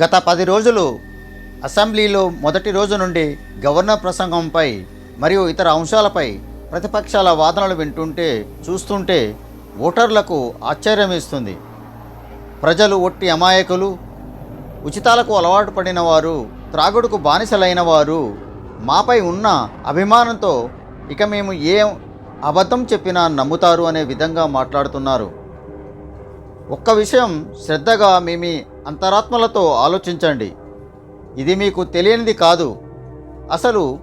గత పది రోజులు అసెంబ్లీలో మొదటి రోజు నుండి గవర్నర్ ప్రసంగంపై మరియు ఇతర అంశాలపై ప్రతిపక్షాల వాదనలు వింటుంటే చూస్తుంటే ఓటర్లకు ఆశ్చర్యం ఇస్తుంది ప్రజలు ఒట్టి అమాయకులు ఉచితాలకు అలవాటు పడిన వారు త్రాగుడుకు బానిసలైన వారు మాపై ఉన్న అభిమానంతో ఇక మేము ఏ అబద్ధం చెప్పినా నమ్ముతారు అనే విధంగా మాట్లాడుతున్నారు. ఒక్క విషయం శ్రద్ధగా మేము అంతరాత్మలతో ఆలోచించండి. ఇది మీకు తెలియనిది కాదు. అసలు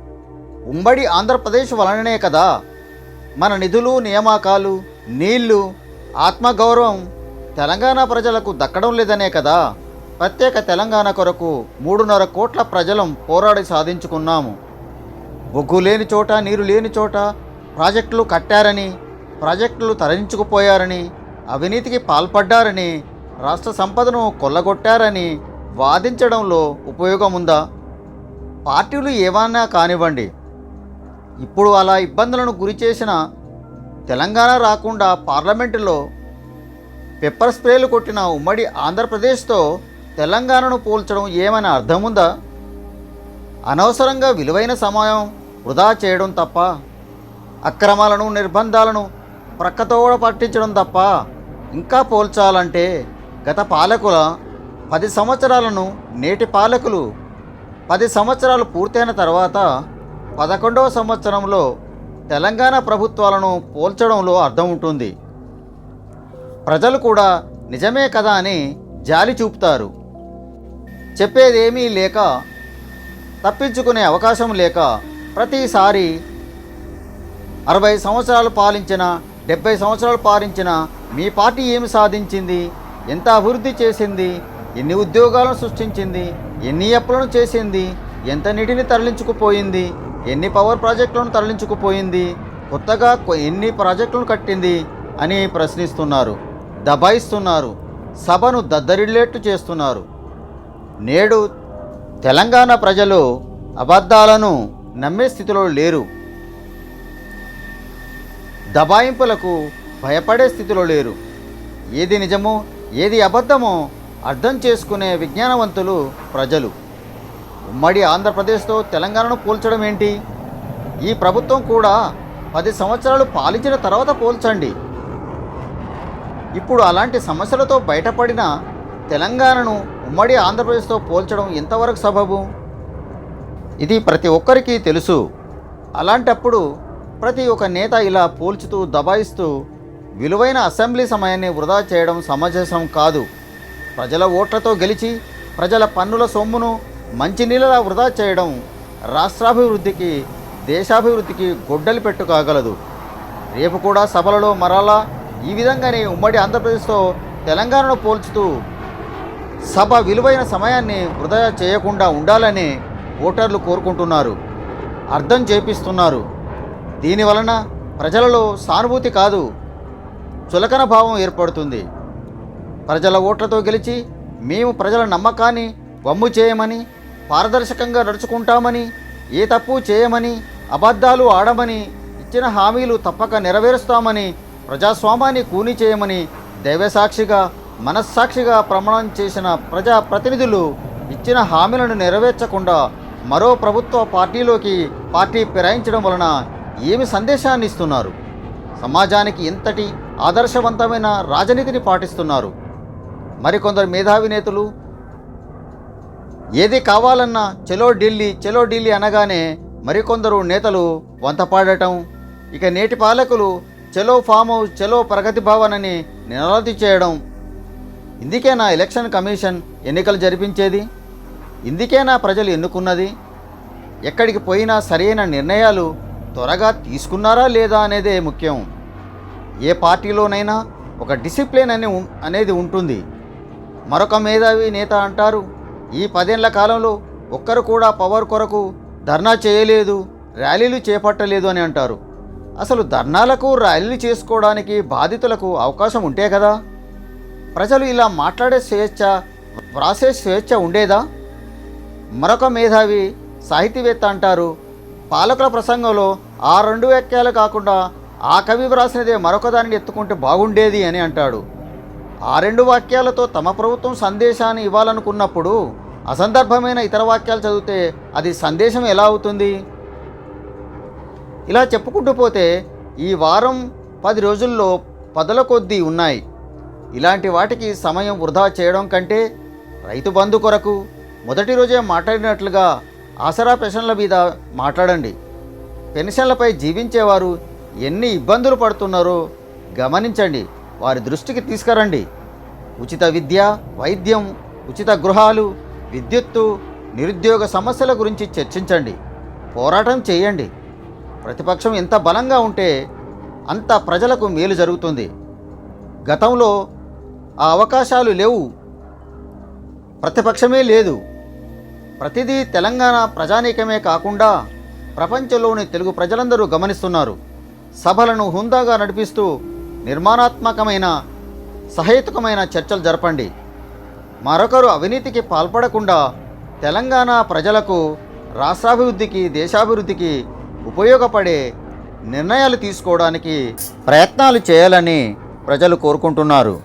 ఉమ్మడి ఆంధ్రప్రదేశ్ వలననే కదా మన నిధులు నియామకాలు నీళ్ళు ఆత్మగౌరవం తెలంగాణ ప్రజలకు దక్కడం లేదనే కదా. ప్రత్యేక తెలంగాణ కొరకు మూడున్నర కోట్ల ప్రజలం పోరాడి సాధించుకున్నాము. బొగ్గు లేని చోట నీరు లేని చోట ప్రాజెక్టులు కట్టారని ప్రాజెక్టులు తరలించుకుపోయారని అవినీతికి పాల్పడ్డారని రాష్ట్ర సంపదను కొల్లగొట్టారని వాదించడంలో ఉపయోగం ఉందా పార్టీలు ఏమన్నా కానివ్వండి. ఇప్పుడు అలా ఇబ్బందులను గురి చేసిన తెలంగాణ రాకుండా పార్లమెంటులో పెప్పర్ స్ప్రేలు కొట్టిన ఉమ్మడి ఆంధ్రప్రదేశ్తో తెలంగాణను పోల్చడం ఏమైనా అర్థం ఉందా అనవసరంగా విలువైన సమయం వృధా చేయడం తప్ప అక్రమాలను నిర్బంధాలను ప్రక్కతోడ పట్టించడం తప్ప ఇంకా పోల్చాలంటే గత పాలకుల పది సంవత్సరాలను నేటి పాలకులు పది సంవత్సరాలు పూర్తయిన తర్వాత పదకొండవ సంవత్సరంలో తెలంగాణ ప్రభుత్వాలను పోల్చడంలో అర్థం ఉంటుంది. ప్రజలు కూడా నిజమే కదా అని జాలి చూపుతారు. చెప్పేదేమీ లేక తప్పించుకునే అవకాశం లేక ప్రతిసారి అరవై సంవత్సరాలు పాలించిన డెబ్బై సంవత్సరాలు పాలించిన మీ పార్టీ ఏమి సాధించింది? ఎంత అభివృద్ధి చేసింది ఎన్ని ఉద్యోగాలను సృష్టించింది ఎన్ని అప్పులను చేసింది ఎంత నీటిని తరలించుకుపోయింది ఎన్ని పవర్ ప్రాజెక్టులను తరలించుకుపోయింది కొత్తగా ఎన్ని ప్రాజెక్టులను కట్టింది అని ప్రశ్నిస్తున్నారు దబాయిస్తున్నారు సభను దద్దరిల్లేట్టు చేస్తున్నారు. నేడు తెలంగాణ ప్రజలు అబద్ధాలను నమ్మే స్థితిలో లేరు. దబాయింపులకు భయపడే స్థితిలో లేరు. ఏది నిజమో ఏది అబద్ధమో అర్థం చేసుకునే విజ్ఞానవంతులు ప్రజలు. ఉమ్మడి ఆంధ్రప్రదేశ్తో తెలంగాణను పోల్చడం ఏంటి? ఈ ప్రభుత్వం కూడా పది సంవత్సరాలు పాలించిన తర్వాత పోల్చండి. ఇప్పుడు అలాంటి సమస్యలతో బయటపడిన తెలంగాణను ఉమ్మడి ఆంధ్రప్రదేశ్తో పోల్చడం ఎంతవరకు సబబు? ఇది ప్రతి ఒక్కరికి తెలుసు. అలాంటప్పుడు ప్రతి ఒక్క నేత ఇలా పోల్చుతూ దబాయిస్తూ విలువైన అసెంబ్లీ సమయాన్ని వృధా చేయడం సమంజసం కాదు. ప్రజల ఓట్లతో గెలిచి ప్రజల పన్నుల సొమ్మును మంచినీళ్ళలా వృధా చేయడం రాష్ట్రాభివృద్ధికి దేశాభివృద్ధికి గొడ్డలి పెట్టు కాగలదు. రేపు కూడా సభలలో మరలా ఈ విధంగానే ఉమ్మడి ఆంధ్రప్రదేశ్తో తెలంగాణను పోల్చుతూ సభ విలువైన సమయాన్ని వృధా చేయకుండా ఉండాలని ఓటర్లు కోరుకుంటున్నారు. అర్థం చేపిస్తున్నారు. దీనివలన ప్రజలలో సానుభూతి కాదు. చులకన భావం ఏర్పడుతుంది. ప్రజల ఓట్లతో గెలిచి మేము ప్రజల నమ్మకాన్ని వమ్ము చేయమని పారదర్శకంగా నడుచుకుంటామని ఏ తప్పు చేయమని అబద్ధాలు ఆడమని ఇచ్చిన హామీలు తప్పక నెరవేరుస్తామని ప్రజాస్వామ్యాన్ని కూని చేయమని దైవసాక్షిగా మనస్సాక్షిగా ప్రమాణం చేసిన ప్రజా ప్రతినిధులు ఇచ్చిన హామీలను నెరవేర్చకుండా మరో ప్రభుత్వ పార్టీలోకి పార్టీ ఫిరాయించడం వలన ఏమి సందేశాన్ని ఇస్తున్నారు? సమాజానికి ఎంతటి ఆదర్శవంతమైన రాజనీతిని పాటిస్తున్నారు. మరికొందరు మేధావి నేతలు ఏది కావాలన్నా చెలో ఢిల్లీ చెలో ఢిల్లీ అనగానే మరికొందరు నేతలు వంతపాడటం ఇక నేటి పాలకులు చెలో ఫామ్ హౌస్ చెలో ప్రగతి భవన్ అని నినాది చేయడం. ఇందుకేనా ఎలక్షన్ కమిషన్ ఎన్నికలు జరిపించేది? ఇందుకేనా ప్రజలు ఎన్నుకున్నది? ఎక్కడికి పోయినా సరైన నిర్ణయాలు త్వరగా తీసుకున్నారా లేదా అనేదే ముఖ్యం. ఏ పార్టీలోనైనా ఒక డిసిప్లిన్ అని అనేది ఉంటుంది. మరొక మేధావి నేత అంటారు ఈ పదేళ్ళ కాలంలో ఒక్కరు కూడా పవర్ కొరకు ధర్నా చేయలేదు ర్యాలీలు చేపట్టలేదు అని అంటారు. అసలు ధర్నాలకు ర్యాలీలు చేసుకోవడానికి బాధితులకు అవకాశం ఉంటే కదా? ప్రజలు ఇలా మాట్లాడే స్వేచ్ఛ వ్రాసే స్వేచ్ఛ ఉండేదా? మరొక మేధావి సాహితీవేత్త అంటారు పాలకుల ప్రసంగంలో ఆ రెండు వాక్యాలు కాకుండా ఆ కవి వ్రాసినదే మరొక దానిని ఎత్తుకుంటే బాగుండేది అని అంటాడు. ఆ రెండు వాక్యాలతో తమ ప్రభుత్వం సందేశాన్ని ఇవ్వాలనుకున్నప్పుడు అసందర్భమైన ఇతర వాక్యాలు చదివితే అది సందేశం ఎలా అవుతుంది? ఇలా చెప్పుకుంటూ పోతే ఈ వారం పది రోజుల్లో పదల కొద్దీ ఉన్నాయి. ఇలాంటి వాటికి సమయం వృధా చేయడం కంటే రైతు బంధు కొరకు మొదటి రోజే మాట్లాడినట్లుగా ఆసరా పెన్షన్ల మీద మాట్లాడండి. పెన్షన్లపై జీవించేవారు ఎన్ని ఇబ్బందులు పడుతున్నారో గమనించండి వారి దృష్టికి తీసుకురండి. ఉచిత విద్య వైద్యం ఉచిత గృహాలు విద్యుత్తు నిరుద్యోగ సమస్యల గురించి చర్చించండి పోరాటం చేయండి. ప్రతిపక్షం ఎంత బలంగా ఉంటే అంత ప్రజలకు మేలు జరుగుతుంది. గతంలో ఆ అవకాశాలు లేవు. ప్రతిపక్షమే లేదు. ప్రతిదీ తెలంగాణ ప్రజానీకమే కాకుండా ప్రపంచంలోని తెలుగు ప్రజలందరూ గమనిస్తున్నారు. సభలను హుందాగా నడిపిస్తూ నిర్మాణాత్మకమైన సహేతుకమైన చర్చలు జరపండి. మరొకరు అవినీతికి పాల్పడకుండా తెలంగాణ ప్రజలకు రాష్ట్రాభివృద్ధికి దేశాభివృద్ధికి ఉపయోగపడే నిర్ణయాలు తీసుకోవడానికి ప్రయత్నాలు చేయాలని ప్రజలు కోరుకుంటున్నారు.